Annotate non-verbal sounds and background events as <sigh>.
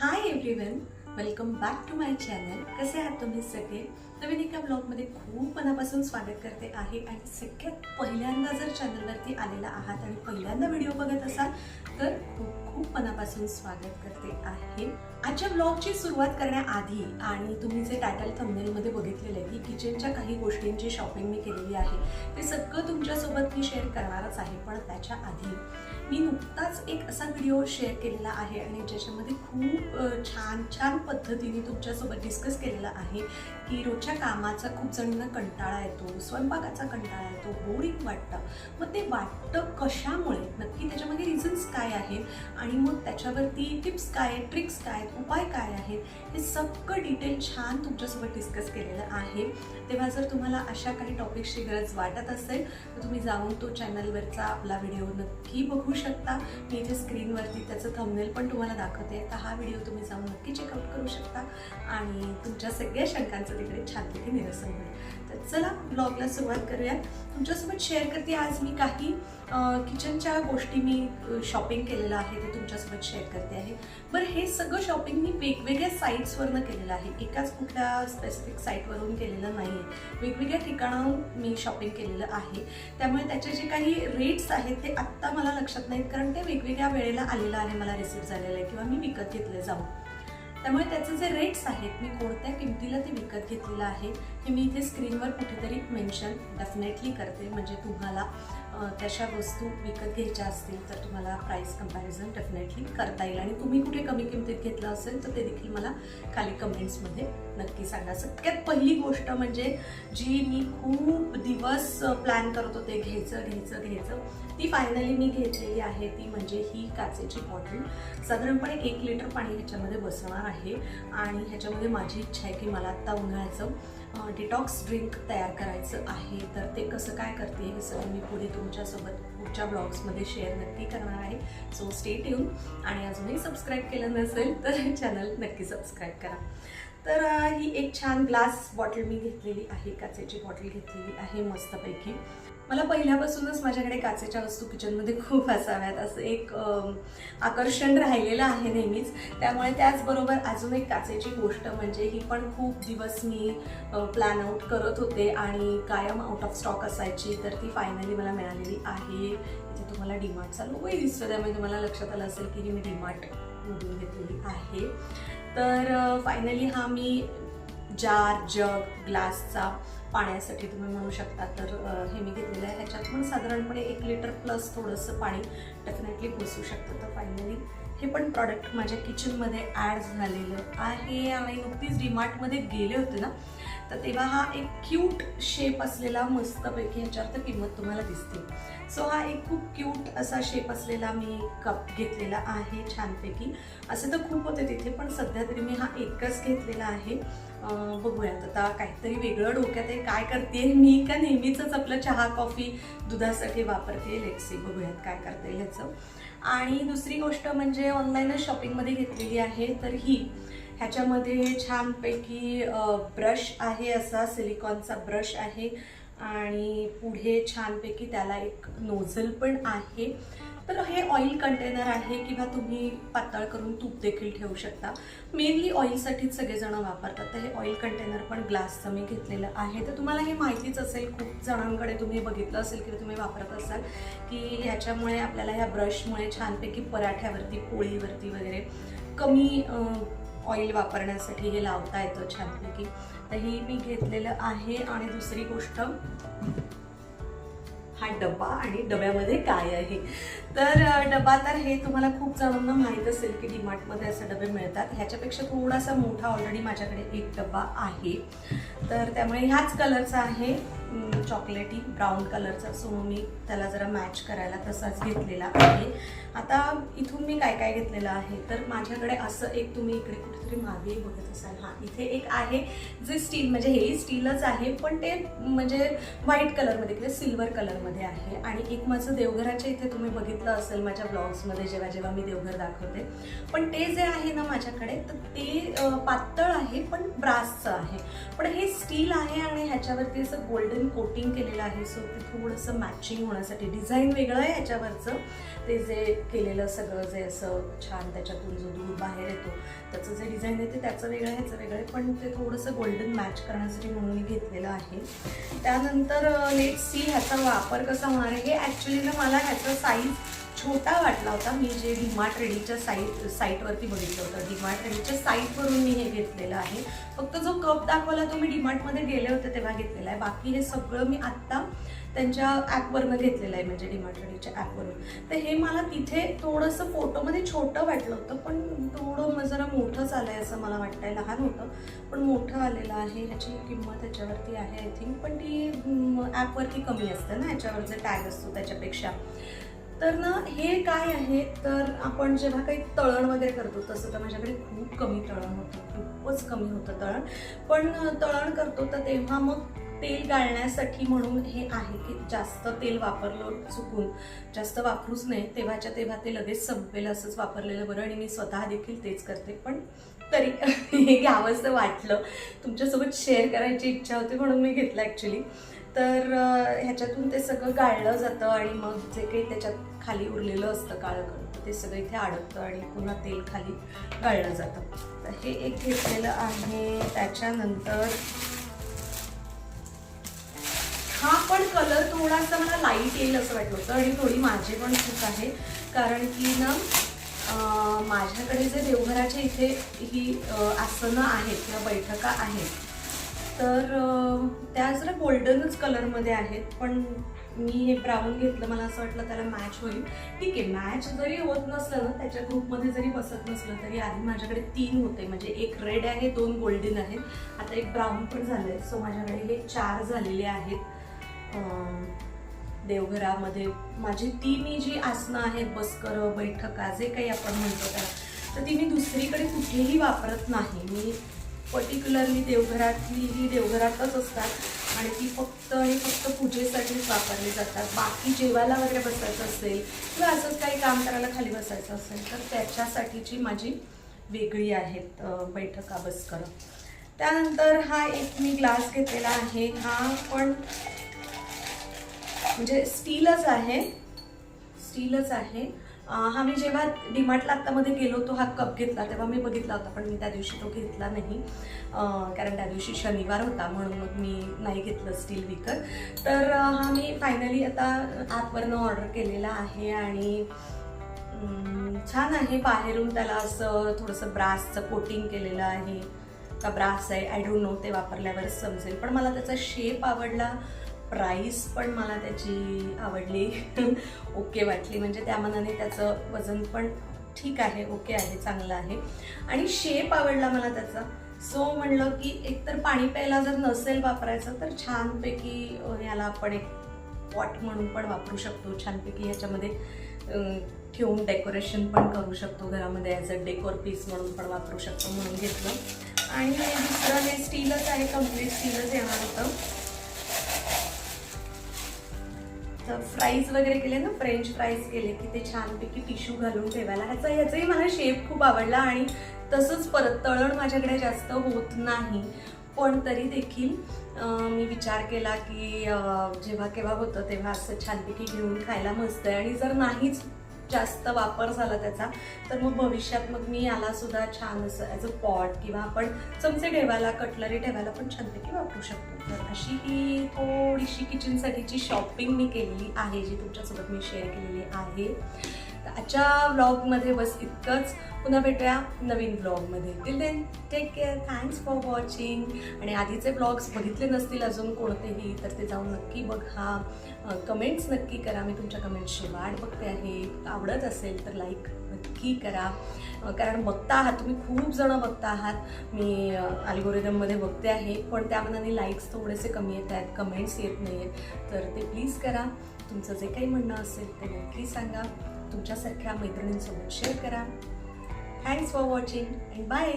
Hi everyone welcome back to my channel कसे आहात तुम्ही सगळे? नवीन एका ब्लॉगमध्ये खूप मनापासून स्वागत करते आहे आणि सगळ्यात पहिल्यांदा जर चॅनलवरती आलेला आहात आणि पहिल्यांदा व्हिडिओ बघत असाल तर खूप खूप मनापासून स्वागत करते आहे. आजच्या ब्लॉगची सुरुवात करण्याआधी आणि तुम्ही जे टायटल थंबनेलमध्ये बघितलेलं आहे की किचनच्या काही गोष्टींची शॉपिंग मी केलेली आहे ते सगळं तुमच्यासोबत मी शेअर करणारच आहे पण त्याच्या आधी मी नुकताच एक असा व्हिडिओ शेअर केलेला आहे आणि ज्याच्यामध्ये खूप छान छान पद्धतीने तुमच्यासोबत डिस्कस केलेला आहे की रोजच्या कामाचा खूप जणांना कंटाळा येतो स्वयंपाकाचा कंटाळा येतो बोरिंग वाटतं. मग ते वाटतं कशामुळे? नक्की त्याच्यामध्ये रिझन्स काय आहेत? आणि मग त्याच्यावरती टिप्स काय आहेत ट्रिक्स काय आहेत उपाय काय आहेत? हे सगळं डिटेल छान तुमच्यासोबत डिस्कस केलेलं आहे. तेव्हा जर तुम्हाला अशा काही टॉपिक्सची गरज वाटत असेल तर तुम्ही जाऊन तो चॅनलवरचा आपला व्हिडिओ नक्की बघू शकता. मी इथे स्क्रीनवरती त्याचं थंबनेल पण तुम्हाला दाखवते. तर हा व्हिडिओ तुम्ही जाऊन नक्की चेकआउट करू शकता. आणि तुमच्या सगळ्या शंकांचं तिकडे छानपैकी निरसन होईल. तर चला ब्लॉगला सुरुवात करूयात. तुमच्यासोबत शेअर करते आज मी काही किचनच्या गोष्टी मी शॉपिंग केलेलं आहे ते तुमच्यासोबत शेअर करते आहे. बरं हे सगळं शॉपिंग मी वेगवेगळ्या साईट्सवरनं केलेलं आहे. एकाच कुठल्या स्पेसिफिक साईटवरून केलेलं नाही आहे वेगवेगळ्या ठिकाणाहून मी शॉपिंग केलेलं आहे. त्यामुळे त्याचे जे काही रेट्स आहेत ते आत्ता मला लक्षात नाहीत कारण ते वेगवेगळ्या वेळेला आलेलं आहे मला रिसीव्ह झालेलं आहे किंवा मी विकत घेतले जाऊन. त्यामुळे त्याचे जे रेट्स आहेत मी कोणत्या किमतीला ते विकत घेतलेलं आहे हे मी इथे स्क्रीनवर कुठेतरी मेन्शन डेफिनेटली करते. म्हणजे तुम्हाला तशा वस्तू विकत घ्यायच्या असतील तर तुम्हाला प्राईस कंपॅरिझन डेफिनेटली करता येईल. आणि तुम्ही कुठे कमी किमतीत घेतलं असेल तर ते देखील मला खाली कमेंट्समध्ये नक्की सांगा. सगळ्यात पहिली गोष्ट म्हणजे जी मी खूप दिवस प्लॅन करत होते घ्यायचं घ्यायचं घ्यायचं ती फायनली मी घेतलेली आहे. ती म्हणजे ही काचेची बॉटल साधारणपणे एक लिटर पाणी ह्याच्यामध्ये बसणार आहे. आणि ह्याच्यामध्ये माझी इच्छा आहे की मला आत्ता उन्हाळ्याचं डिटॉक्स ड्रिंक तयार करायचं आहे. तर ते कसं काय करते हे सगळं मी पुढे तुमच्यासोबत पुढच्या ब्लॉग्समध्ये शेअर नक्की करणार आहे. सो स्टेट येऊन आणि अजूनही सबस्क्राईब केलं नसेल तर चॅनल नक्की सबस्क्राईब करा. तर ही एक छान ग्लास बॉटल मी घेतलेली आहे. काचेची बॉटल घेतलेली आहे मस्तपैकी. मला पहिल्यापासूनच माझ्याकडे काचेच्या वस्तू किचनमध्ये खूप असाव्यात. असं एक आकर्षण राहिलेलं आहे नेहमीच. त्यामुळे त्याचबरोबर अजून एक काचेची गोष्ट म्हणजे ही पण खूप दिवस मी प्लॅन आउट करत होते आणि कायम आउट ऑफ स्टॉक असायची तर ती फायनली मला मिळालेली आहे. इथे तुम्हाला डीमार्टचा लोगोही दिसतो त्यामुळे तुम्हाला लक्षात आलं असेल की मी मी डीमार्टमधून घेतलेली आहे. तर फायनली हा मी जार जग ग्लासचा पाण्यासाठी तुम्ही म्हणू शकता. तर हे मी घेतलेलं आहे. ह्याच्यात पण साधारणपणे एक लिटर प्लस थोडंसं पाणी डेफिनेटली बसू शकतं. तर फायनली हे पण प्रॉडक्ट माझ्या किचनमध्ये ॲड झालेलं आहे. आणि नुकतीच डीमार्टमध्ये गेले होते ना तर तेव्हा हा एक क्यूट शेप असलेला मस्तपैकी ह्याच्यावर तर किंमत तुम्हाला दिसते. सो हा एक खूप क्यूट असा शेप असलेला मी कप घेतलेला आहे छानपैकी. असे तर खूप होते तिथे पण सध्या तरी मी हा एकच घेतलेला आहे. बघूयात आता काहीतरी वेगळं डोक्यात आहे. काय करते मी? का नेहमीचंच आपलं चहा कॉफी दुधासाठी वापरते? लेक्सी बघूयात काय करता येईल ह्याचं. आणि दुसरी गोष्ट म्हणजे ऑनलाईनच शॉपिंगमध्ये घेतलेली आहे तर ही ह्याच्यामध्ये छानपैकी ब्रश आहे असा सिलिकॉनचा ब्रश आहे आणि पुढे छानपैकी त्याला एक नोझल पण आहे. तर हे ऑइल कंटेनर आहे किंवा तुम्ही पातळ करून तूप देखील ठेवू शकता. मेनली ऑइलसाठीच सगळेजण वापरतात. तर हे ऑइल कंटेनर पण ग्लासचं मी घेतलेलं आहे. तर तुम्हाला हे माहितीच असेल खूप जणांकडे तुम्ही बघितलं असेल किंवा तुम्ही वापरत असाल की ह्याच्यामुळे आपल्याला ह्या ब्रशमुळे छानपैकी पराठ्यावरती पोळीवरती वगैरे कमी ऑइल वापरण्यासाठी हे लावता येतं छानपैकी. तर हे मी घेतलेलं आहे आणि दुसरी गोष्ट हा डबा आणि डब्यामध्ये काय आहे? तर डबा तर हे तुम्हाला खूप जणांना माहीत असेल की डीमार्टमध्ये असे डबे मिळतात. ह्याच्यापेक्षा थोडासा मोठा ऑलरेडी माझ्याकडे एक डबा आहे. तर त्यामुळे ह्याच कलरचा आहे. चॉकलेटी ब्राऊन कलरचा सो मी त्याला जरा मॅच करायला तसाच घेतलेला आहे. आता इथून मी काय काय घेतलेलं आहे? तर माझ्याकडे असं एक तुम्ही इकडे कुठेतरी मागे बघत असाल. हां इथे एक आहे जे स्टील म्हणजे हे स्टीलच आहे पण ते म्हणजे व्हाईट कलरमध्ये किंवा सिल्वर कलरमध्ये आहे. आणि एक माझं देवघराच्या इथे तुम्ही बघितलं असेल माझ्या ब्लॉग्समध्ये जेव्हा जेव्हा मी देवघर दाखवते. पण ते जे आहे ना माझ्याकडे तर ते पातळ आहे पण ब्रासचं आहे. पण हे स्टील आहे आणि ह्याच्यावरती असं गोल्डन गोल्डन कोटिंग केलेलं आहे. सो ते थोडंसं मॅचिंग होण्यासाठी डिझाईन वेगळं आहे याच्यावरचं. ते जे केलेलं सगळं जे असं छान त्याच्यातून जो दूर बाहेर येतो त्याचं जे डिझाईन आहे ते त्याचं वेगळं ह्याचं वेगळं आहे. पण ते थोडंसं गोल्डन मॅच करण्यासाठी म्हणून मी घेतलेलं आहे. त्यानंतर लेट सी ह्याचा वापर कसा होणार आहे. हे ॲक्च्युली ना मला ह्याचं साईज छोटा वाटला होता. मी जे डीमार्ट रेडीच्या साईट साईटवरती बघितलं होतं. डीमार्ट रेडीच्या साईटवरून मी हे घेतलेलं आहे. फक्त जो कप दाखवला तो मी डीमार्टमध्ये गेले होते तेव्हा घेतलेला आहे. बाकी हे सगळं मी आत्ता त्यांच्या ॲपवरनं घेतलेलं आहे म्हणजे डीमार्ट रेडीच्या ॲपवरून. तर हे मला तिथे थोडंसं फोटोमध्ये छोटं वाटलं होतं पण थोडं जरा मोठंच आलं आहे असं मला वाटतंय. लहान होतं पण मोठं आलेलं आहे. ह्याची किंमत ह्याच्यावरती आहे आय थिंक पण ती ॲपवरती कमी असते ना ह्याच्यावर जे टॅग असतो त्याच्यापेक्षा. तर ना हे काय आहे? तर आपण जेव्हा काही तळण वगैरे करतो तसं तर माझ्याकडे खूप कमी तळण होतं खूपच कमी होतं तळण. पण तळण करतो तर तेव्हा मग तेल गाळण्यासाठी म्हणून हे आहे की जास्त तेल वापरलं चुकून जास्त वापरूच नये. तेव्हाच्या तेव्हा ते लगेच संपेल असंच वापरलेलं बरं आणि मी स्वतः देखील तेच करते. पण तरी <laughs> हे घ्यावंसं वाटलं. तुमच्यासोबत शेअर करायची इच्छा होती म्हणून मी घेतलं ॲक्च्युली तर ह्याच्यातून ते सगळं गाळलं जातं आणि मग जे काही त्याच्यात खाली उरलेलं असतं काळं ते सगळं इथे अडकतं आणि पुन्हा तेल खाली गाळलं जातं. तर हे एक घेतलेलं आहे. त्याच्यानंतर हा पण कलर थोडासा मला लाइट येईल असं वाटलं होतं आणि थोडी माझी पण चूक आहे. कारण की ना माझ्याकडे जे देवघराच्या इथे ही आसनं आहेत किंवा बैठका आहेत तर त्या जरा गोल्डनच कलरमध्ये आहेत पण मी हे ब्राऊन घेतलं मला असं वाटलं त्याला मॅच होईल. ठीक आहे मॅच जरी होत नसलं ना त्याच्या ग्रुपमध्ये जरी बसत नसलं तरी आधी माझ्याकडे तीन होते. म्हणजे एक रेड आहे दोन गोल्डन आहेत. आता एक ब्राऊन पण झालं आहे सो माझ्याकडे हे चार झालेले आहेत. देवघरामध्ये. माझी ती मी जी आसनं आहेत बसकर बैठका जे काही आपण म्हणतो त्याला तर ती मी दुसरीकडे कुठेही वापरत नाही. मी पर्टिक्युलरली देवघरातली ही देवघरातच असतात आणि ती फक्त आणि फक्त पूजेसाठीच वापरली जातात. बाकी जेवायला वगैरे बसायचं असेल किंवा असंच काही काम करायला खाली बसायचं असेल तर त्याच्यासाठीची माझी वेगळी आहेत बैठका बसकर. त्यानंतर हा एक मी ग्लास घेतलेला आहे. हा पण म्हणजे स्टीलच आहे. स्टीलच आहे. हा मी जेव्हा डिमार्टला आत्तामध्ये गेलो होतो हा कप घेतला तेव्हा मी बघितला होता पण मी त्या दिवशी तो घेतला नाही. कारण त्या दिवशी शनिवार होता म्हणून मग मी नाही घेतलं स्टील विकर तर हा मी फायनली आता ॲपवरनं ऑर्डर केलेला आहे आणि छान आहे. बाहेरून त्याला असं थोडंसं ब्रासचं कोटिंग केलेलं आहे. का ब्रास आहे आय डोंट नो ते वापरल्यावरच समजेल. पण मला त्याचा शेप आवडला. प्राईस पण मला त्याची आवडली. <laughs> ओके वाटली. म्हणजे त्या मनाने त्याचं वजन पण ठीक आहे ओके आहे चांगलं आहे. आणि शेप आवडला मला त्याचा. सो म्हणलं की एकतर पाणी प्यायला जर नसेल वापरायचं तर छानपैकी याला आपण एक पॉट म्हणून पण वापरू शकतो. छानपैकी ह्याच्यामध्ये ठेवून डेकोरेशन पण करू शकतो. घरामध्ये ॲज अ डेकोर पीस म्हणून पण वापरू शकतो म्हणून घेतलं. आणि दुसरं हे स्टीलच आहे कंप्लीट स्टीलच येणार होतं. तर फ्राईज वगैरे केले ना फ्रेंच फ्राईज केले की ते छानपैकी टिश्यू घालून ठेवायला. ह्याचा ह्याचाही मला शेप खूप आवडला आणि तसंच परत तळण माझ्याकडे जास्त होत नाही. पण तरी देखील मी विचार केला की जेव्हा केव्हा होतं तेव्हा असं छानपैकी घेऊन खायला मस्त आहे. आणि जर नाहीच जास्त वापर झाला त्याचा तर मग भविष्यात मग मी याला सुद्धा छान असं ॲज अ पॉट किंवा आपण चमचे ठेवायला कटलरी ठेवायला पण छानपैकी वापरू शकतो. तर अशी ही थोडीशी किचनसाठीची शॉपिंग मी केलेली आहे जी तुमच्यासोबत मी शेअर केलेली आहे. तर आजच्या ब्लॉगमध्ये बस इतकंच. पुन्हा भेटूया नवीन ब्लॉगमध्ये till then take care thanks for watching आणि आधीचे ब्लॉग्स बघितले नसतील अजून कोणतेही तर ते जाऊन नक्की बघा. कमेंट्स नक्की करा. मी तुमच्या कमेंट्सची वाट बघते आहे. आवडत असेल तर लाईक नक्की करा. कारण बघता आहात तुम्ही खूप जणं बघता आहात. मी अल्गोरिदममध्ये बघते आहे. पण त्या मनाने लाईक्स थोडेसे कमी येत आहेत कमेंट्स येत नाही आहेत तर ते प्लीज करा. तुमचं जे काही म्हणणं असेल ते नक्की सांगा. तुमच्यासारख्या मैत्रिणींसोबत शेअर करा. Thanks for watching and bye